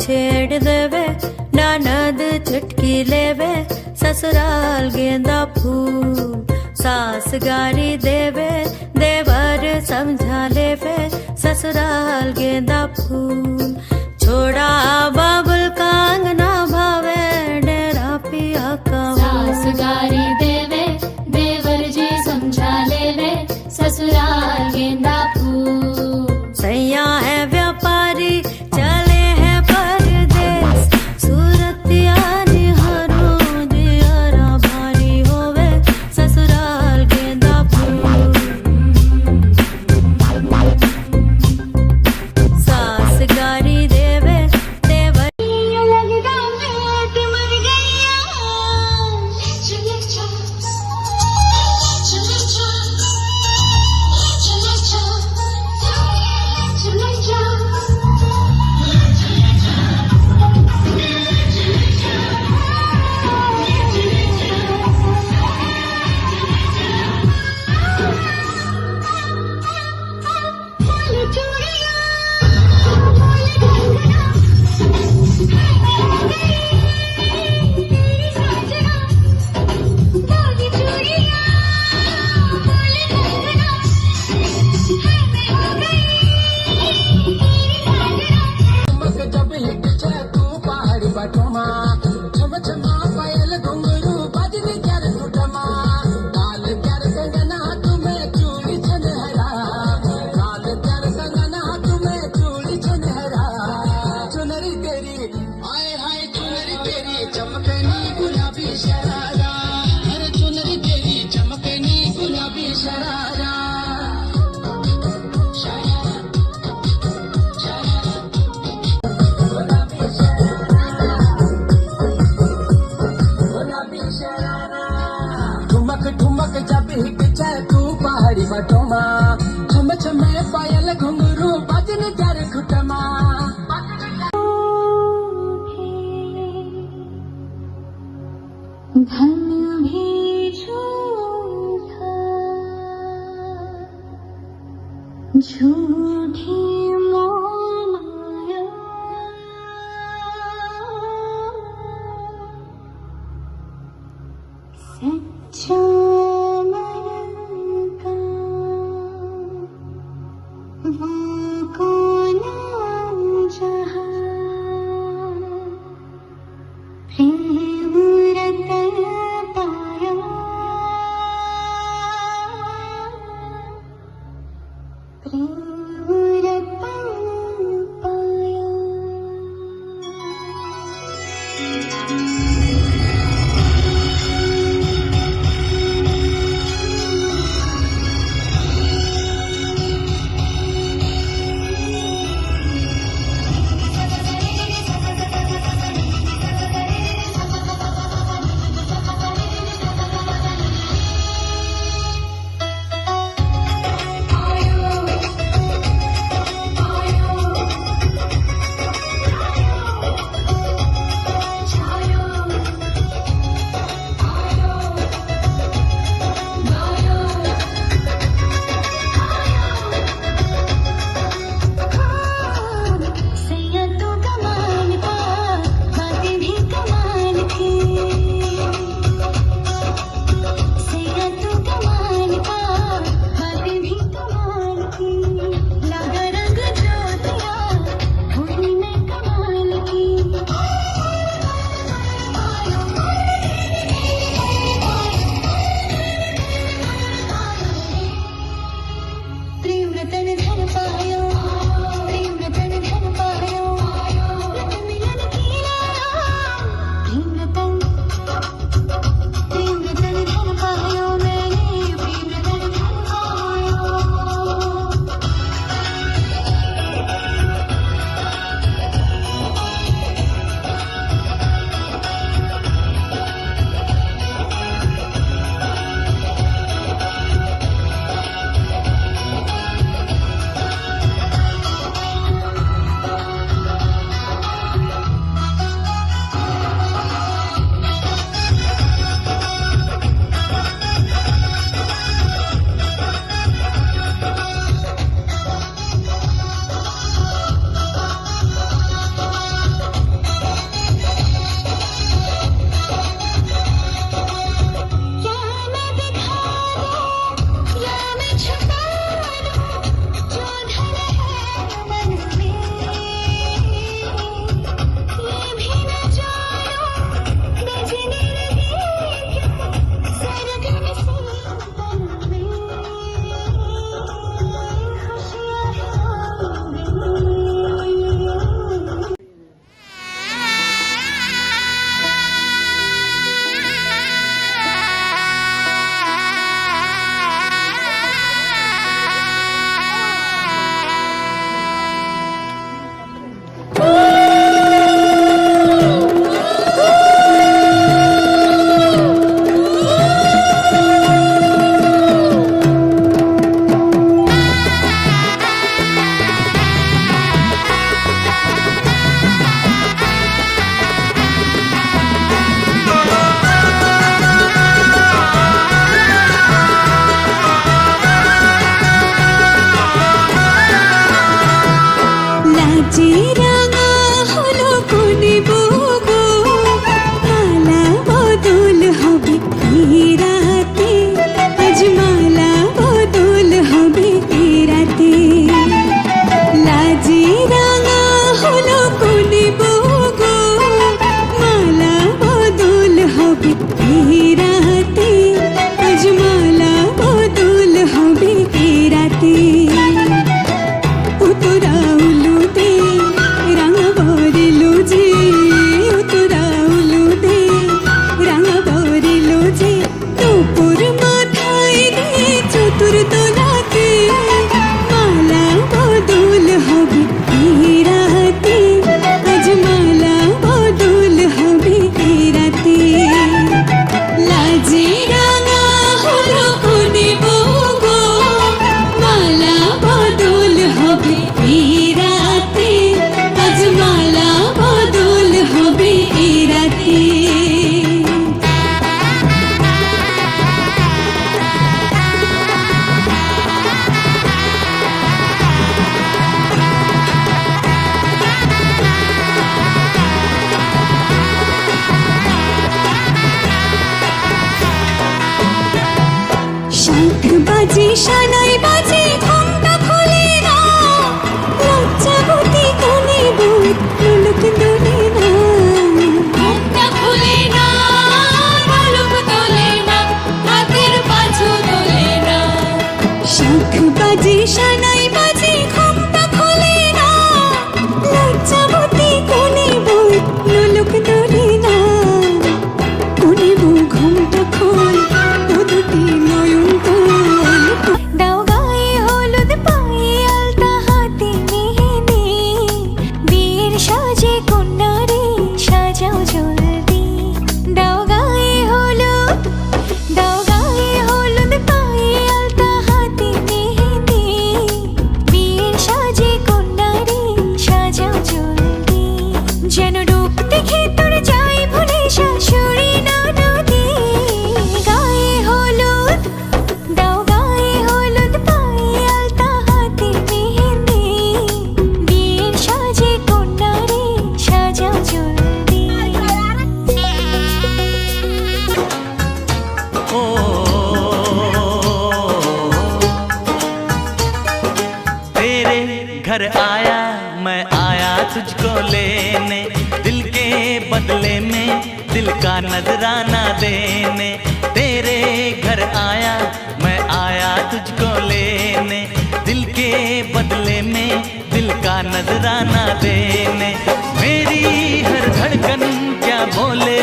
छेड़ देवे ननद चुटकी लेवे ससुराल गेंदा फूल सास गारी देवे देवर समझा लेवे ससुराल गेंदा फूल छोड़ा बाबुल कांगना Mm-hmm. ना देने। मेरी हर धड़कन क्या बोले?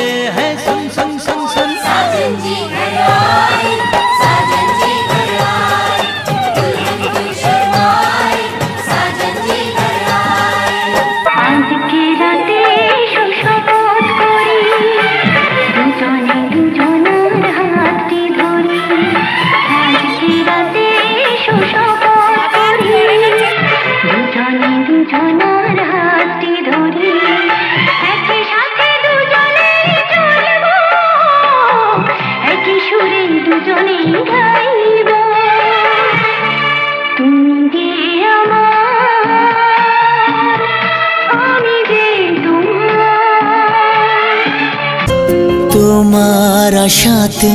তোমার আশাতে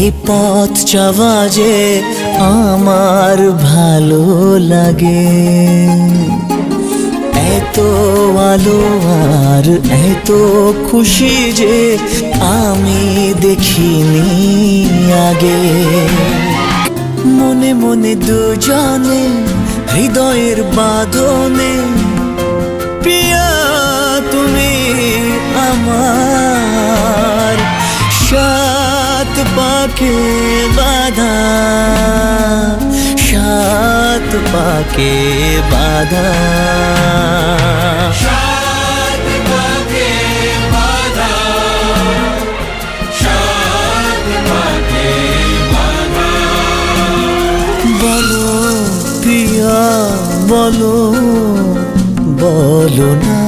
এ পথ চাওয়া যে আমার ভালো লাগে। এত আলো আর এত খুশি যে আমি দেখিনি আগে। মনে মনে দুজনে হৃদয়ের বাঁধনে, প্রিয়া, তুমি আমার সাত পাকে বাধা সাত পাকে বাধা। বলো বলো বলো না।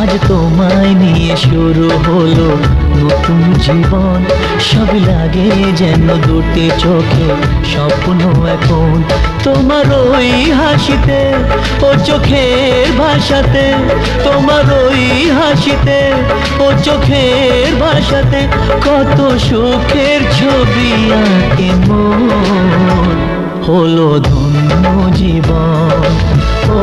আজ তোমায় নিয়ে শুরু হলো নতুন জীবন। সবই লাগে যেন দুটি চোখে স্বপ্ন এখন। তোমার ওই হাসিতে ও চোখের ভাষাতে, তোমার ওই হাসিতে ও চোখের ভাষাতে কত সুখের ছবি আঁকে মন। হলো ধন্য জীবন। ও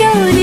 দুজনের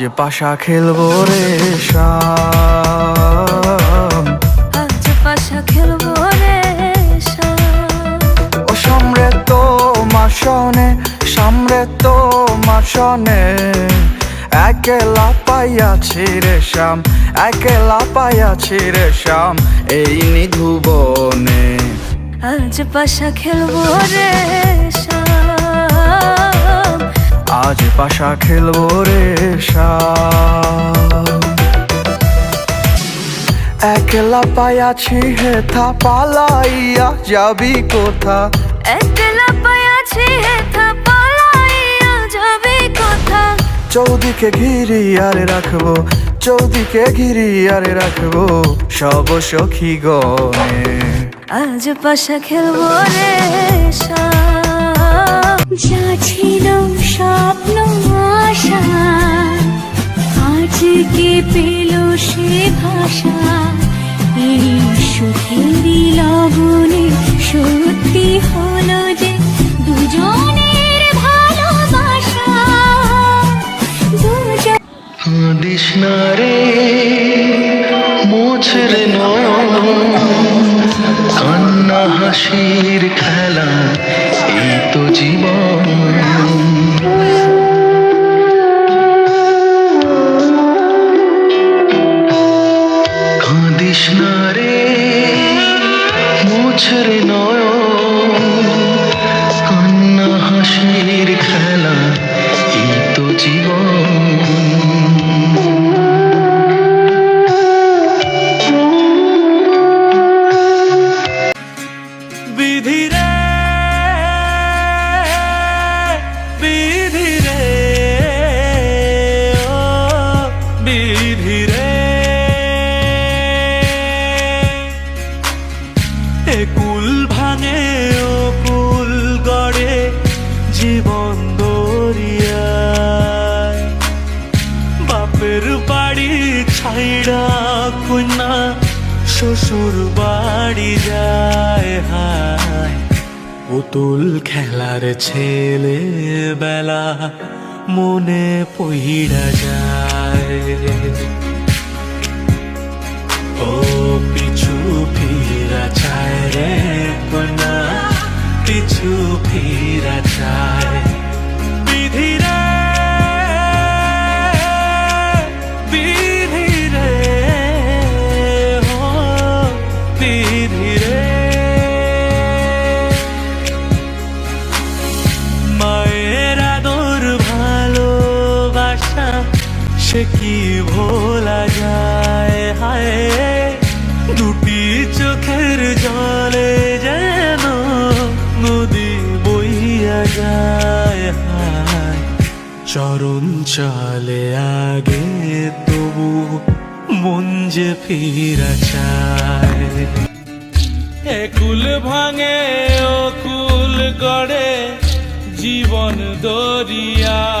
আজ পাশা খেলব রে শাম আজ পাশা খেলব রে ও সামরে তো মাসনে সামরে তো মাসনে একেলা পাইয়াছি রে শাম একেলা পাইয়াছি রে শাম এই নিধুবনে আজ পাশা খেলব রে শাম আজ পাশা খেলব রে একলা পাইয়াছি হেথা পালাইয়া যাবি কোথা? একলা পাইয়াছি হেথা পালাইয়া যাবে কোথা? চৌদিকে ঘিরি আরে রাখব চৌদিকে ঘিরি আরে রাখব সব সখী গনে আজ পাশা খেলব রে শাম যা ছিল স্বপ্ন আশা আজকে পেল সে ভাষা? এই সুখেরই সত্যি হলো যে দুজনের রে মোছরে নয়ন, কান্না হাসির পুতুল খেলার ছেলে বেলা মনে পহিরা যায়। ও পিছু ফিরা চায় রে কোনা পিছু ফিরা চায়। বিধি সে কি ভোলা যায়? হায়, দুটি চোখের জলে যেন নদী বইয়া যায়। হায়, চরণ চলে আগে, তবু মন যে ফিরা চায়। একুল ভাঙে কুল গড়ে জীবন দরিয়ায়।